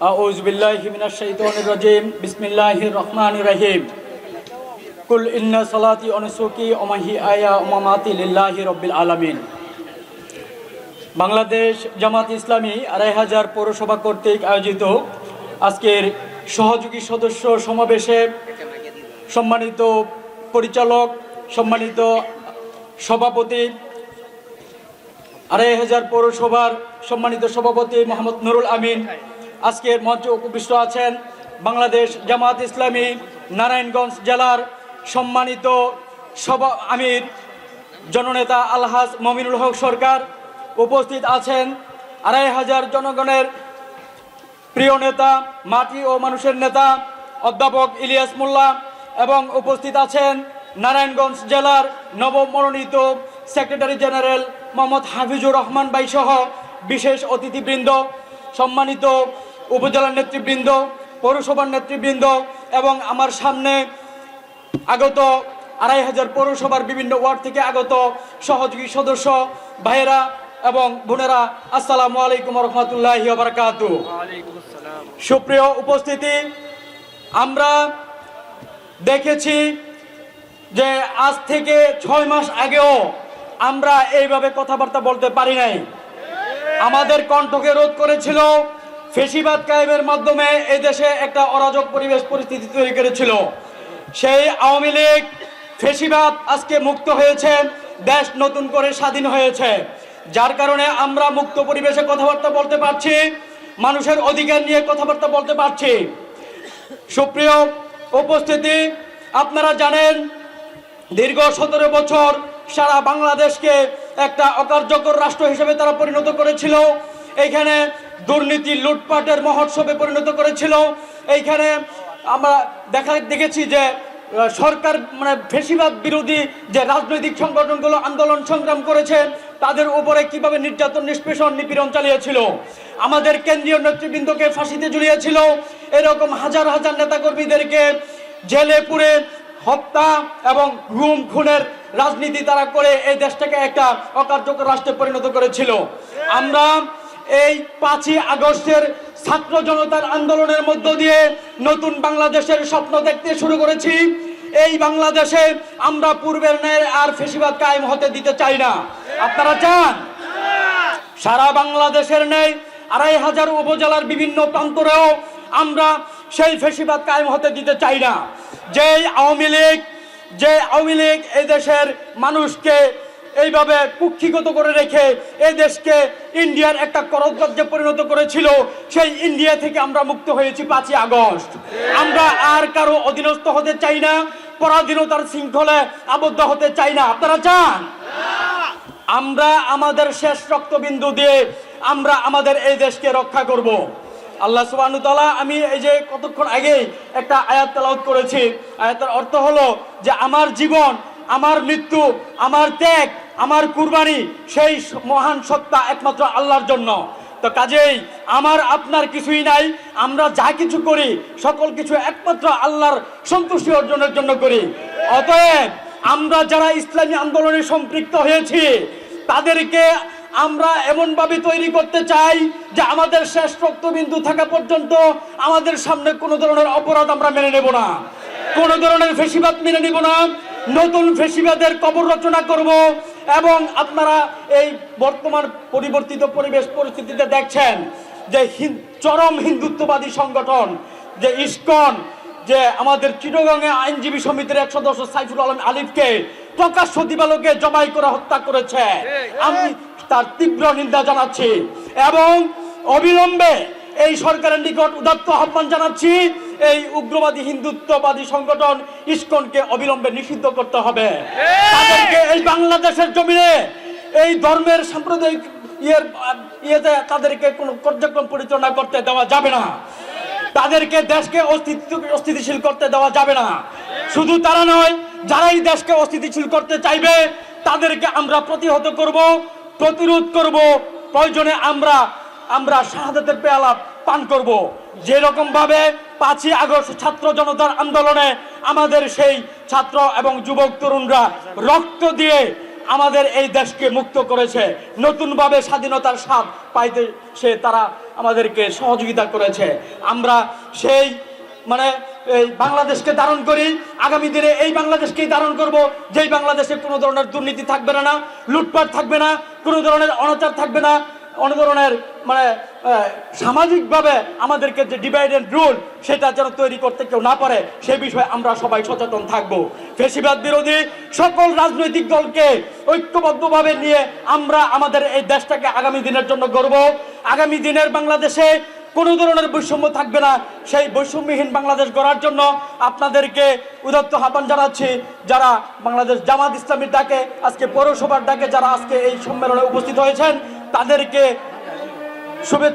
أعوذ بالله من الشيطان الرجيم بسم الله الرحمن الرحيم কুল ইন্না সালাতি অনুসুকি ওমাহি আয়া ওমামাতি লিল্লাহি রব্বিল আলামিন বাংলাদেশ জামাত ইসলামী আড়াই হাজার পৌরসভা কর্তৃক আয়োজিত আজকের সহযোগী সদস্য সমাবেশে সম্মানিত পরিচালক সম্মানিত সভাপতি আড়াই হাজার পৌরসভার সম্মানিত সভাপতি মোহাম্মদ নুরুল আমিন আজকের মঞ্চে উপবিষ্ট আছেন বাংলাদেশ জামাত ইসলামী, নারায়ণগঞ্জ জেলার সম্মানিত সভা আমির জননেতা আলহাজ মমিনুল হক সরকার। উপস্থিত আছেন আড়াই হাজার জনগণের প্রিয় নেতা, মাটি ও মানুষের নেতা অধ্যাপক ইলিয়াস মোল্লা এবং উপস্থিত আছেন নারায়ণগঞ্জ জেলার নবমনোনীত সেক্রেটারি জেনারেল মোহাম্মদ হাফিজুর রহমান বাই সহ বিশেষ অতিথিবৃন্দ, সম্মানিত উপজেলার নেতৃবৃন্দ পৌরসভার নেতৃবৃন্দ এবং আমার সামনে আগত আড়াই হাজার পৌরসভার বিভিন্ন ওয়ার্ড থেকে আগত সহযোগী সদস্য ভাইয়েরা এবং বোনেরা আসসালামু আলাইকুম রহমতুল্লাহ বারকাতু। সুপ্রিয় উপস্থিতি আমরা দেখেছি যে আজ থেকে ছয় মাস আগেও আমরা এইভাবে কথাবার্তা বলতে পারি নাই। আমাদের কণ্ঠকে রোধ করেছিল ফেসিবাদ কায়েমের মাধ্যমে এই দেশে একটা অরাজক পরিবেশ পরিস্থিতি তৈরি করেছিল। সেই আওয়ামী লীগ ফেসিবাদ আজকে মুক্ত হয়েছে, দেশ নতুন করে স্বাধীন হয়েছে। যার কারণে আমরা মুক্ত পরিবেশে কথাবার্তা বলতে পারছি, মানুষের অধিকার নিয়ে কথাবার্তা বলতে পারছি। সুপ্রিয় উপস্থিতি, আপনারা জানেন, দীর্ঘ সতেরো বছর সারা বাংলাদেশকে একটা অকার্যকর রাষ্ট্র হিসেবে তারা পরিণত করেছিল। এইখানে দুর্নীতি লুটপাটের মহোৎসবে পরিণত করেছিল। এইখানে আমরা দেখা দেখেছি যে সরকার মানে ফেসিবাদ বিরোধী যে রাজনৈতিক সংগঠনগুলো আন্দোলন সংগ্রাম করেছে, তাদের উপরে কীভাবে নির্যাতন, নিষ্পেষণ, নিপীড়ন চালিয়েছিল। আমাদের কেন্দ্রীয় নেতৃবৃন্দকে ফাঁসিতে ঝুলিয়েছিল। এরকম হাজার হাজার নেতাকর্মীদেরকে জেলে পুরে হত্যা এবং গুম, খুনের রাজনীতি তারা করে এই দেশটাকে একটা অকার্যকর রাষ্ট্রে পরিণত করেছিল। আমরা এই পাঁচই আগস্টের ছাত্র জনতার আন্দোলনের মধ্য দিয়ে নতুন বাংলাদেশের স্বপ্ন দেখতে শুরু করেছি। এই বাংলাদেশে আমরা পূর্বের ন্যায় আর ফেসিবাদ কায়েম হতে দিতে চাই না। আপনারা চান? সারা বাংলাদেশের ন্যায় আড়াই হাজার উপজেলার বিভিন্ন প্রান্তরেও আমরা সেই ফেসিবাদ কায়েম হতে দিতে চাই না। যেই আওয়ামী লীগ, যে আওয়ামী লীগ এই দেশের মানুষকে এইভাবে কুক্ষিগত করে রেখে এই দেশকে ইন্ডিয়ার একটা করদ্রাজ্যে পরিণত করেছিল, সেই ইন্ডিয়া থেকে আমরা মুক্ত হয়েছি পাঁচই আগস্ট। আমরা আর কারও অধীনস্থ হতে চাই না, পরাধীনতার শৃঙ্খলে আবদ্ধ হতে চাই না। আপনারা চান? আমরা আমাদের শেষ রক্তবিন্দু দিয়ে আমরা আমাদের এই দেশকে রক্ষা করব। আল্লাহ তাআলা, আমি এই যে কতক্ষণ আগেই একটা আয়াত তেলাওয়াত করেছি। আয়াতের অর্থ হলো যে আমার জীবন আমার মৃত্যু, আমার ত্যাগ, আমার কুরবানি, সেই মহান সত্তা একমাত্র আল্লাহর জন্য। তো কাজেই আমার আপনার কিছুই নাই, আমরা যা কিছু করি, সকল কিছু একমাত্র আল্লাহর সন্তুষ্টি অর্জনের জন্য করি। অতএব আমরা যারা ইসলামী আন্দোলনে সম্পৃক্ত হয়েছি, তাদেরকে আমরা এমনভাবে তৈরি করতে চাই যে আমাদের শেষ রক্তবিন্দু থাকা পর্যন্ত আমাদের সামনে কোনো ধরনের অপরাধ আমরা মেনে নেব না। কোনো ধরনের ফেসিবাদ মেনে নিব না। নতুন ফেসিবাদের কবর রচনা করব এবং আপনারা এই বর্তমান পরিবর্তিত পরিবেশ পরিস্থিতিতে দেখছেন যে চরম হিন্দুত্ববাদী সংগঠন, যে ইস্কন, যে আমাদের চিটগঙ্গে আইনজীবী সমিতির এক সদস্য সাইফুল আলম আলিফকে প্রকাশ্য দিবালোকে জবাই করে হত্যা করেছে। আমি তার তীব্র নিন্দা জানাচ্ছি এবং অবিলম্বে এই সরকারের নিকট উদাত্ত আহ্বান জানাচ্ছি এই উগ্রবাদী হিন্দুত্ববাদী সংগঠন ইস্কনকে অবিলম্বে নিষিদ্ধ করতে হবে। তাদেরকে এই বাংলাদেশের জমিনে এই ধর্মের সাম্প্রদায়িক ইয়ের ইয়েতে তাদেরকে কোনো কার্যক্রম পরিচালনা করতে দেওয়া যাবে না। তাদেরকে দেশকে অস্থিতিশীল করতে দেওয়া যাবে না। শুধু তারা নয় যারাই দেশকে অস্থিতিশীল করতে চাইবে তাদেরকে আমরা প্রতিহত করব প্রতিরোধ করব প্রয়োজনে আমরা আমরা শাহাদাতের পেয়ালা পান করব। যেরকম ভাবে পাঁচই আগস্ট ছাত্র জনতার আন্দোলনে আমাদের সেই ছাত্র এবং যুবক তরুণরা রক্ত দিয়ে আমাদের এই দেশকে মুক্ত করেছে। নতুনভাবে স্বাধীনতার স্বাদ পাইতে সে তারা আমাদেরকে সহযোগিতা করেছে। আমরা সেই মানে এই বাংলাদেশকে ধারণ করি, আগামী দিনে এই বাংলাদেশকেই ধারণ করব, যেই বাংলাদেশে কোনো ধরনের দুর্নীতি থাকবে না, লুটপাট থাকবে না, কোনো ধরনের অনাচার থাকবে না। অনেক ধরনের মানে সামাজিকভাবে আমাদেরকে যে ডিভাইড অ্যান্ড রুল সেটা যেন তৈরি করতে কেউ না পারে, সে বিষয়ে আমরা সবাই সচেতন থাকব। ফেসিবাদ বিরোধী সকল রাজনৈতিক দলকে ঐক্যবদ্ধভাবে নিয়ে আমরা আমাদের এই দেশটাকে আগামী দিনের জন্য গড়ব। আগামী দিনের বাংলাদেশে কোনো ধরনের বৈষম্য থাকবে না। সেই বৈষম্যহীন বাংলাদেশ গড়ার জন্য আপনাদেরকে উদত্ত আহ্বান জানাচ্ছি, যারা বাংলাদেশ জামাত ইসলামীর ডাকে, আজকে পৌরসভার ডাকে, যারা আজকে এই সম্মেলনে উপস্থিত হয়েছেন তাদেরকে শুভেচ্ছা